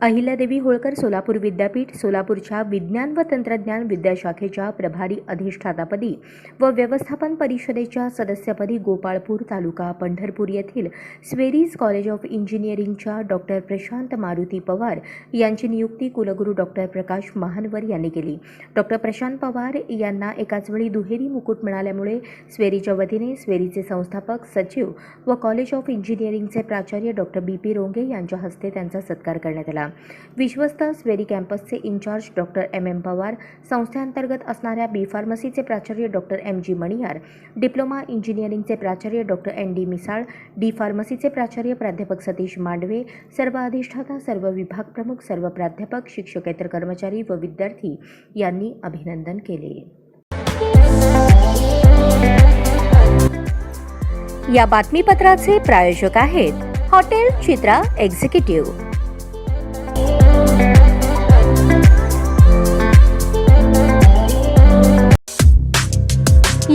अहिल्यादेवी होळकर सोलापूर विद्यापीठ सोलापूरच्या विज्ञान व तंत्रज्ञान विद्याशाखेच्या प्रभारी अधिष्ठातापदी व व्यवस्थापन परिषदेच्या सदस्यपदी गोपाळपूर तालुका पंढरपूर येथील स्वेरीज कॉलेज ऑफ इंजिनिअरिंगच्या डॉक्टर प्रशांत मारुती पवार यांची नियुक्ती कुलगुरू डॉक्टर प्रकाश महानवर यांनी केली. डॉक्टर प्रशांत पवार यांना एकाच वेळी दुहेरी मुकुट मिळाल्यामुळे स्वेरीच्या वतीने स्वेरीचे संस्थापक सचिव व कॉलेज ऑफ इंजिनिअरिंगचे प्राचार्य डॉक्टर बी पी रोंगे यांच्या हस्ते त्यांचा सत्कार करण्यात आला. विश्वस्त SVERI कॅम्पसचे incharge doctor M. M. Pawar संस्थेअंतर्गत असणाऱ्या बी फार्मसीचे प्राचार्य doctor M. G. Maniyar diploma इंजिनिअरिंगचे प्राचार्य doctor N. D. Misal D फार्मसीचे प्राचार्य प्राध्यापक सतीश मांडवे सर्व अधिष्ठाता सर्व विभाग प्रमुख सर्व प्राध्यापक शिक्षकेतर कर्मचारी व विद्यार्थी यांनी अभिनंदन केले. या बातमीपत्राचे प्रायोजक आहेत हॉटेल चित्रा एक्झिक्युटिव्ह.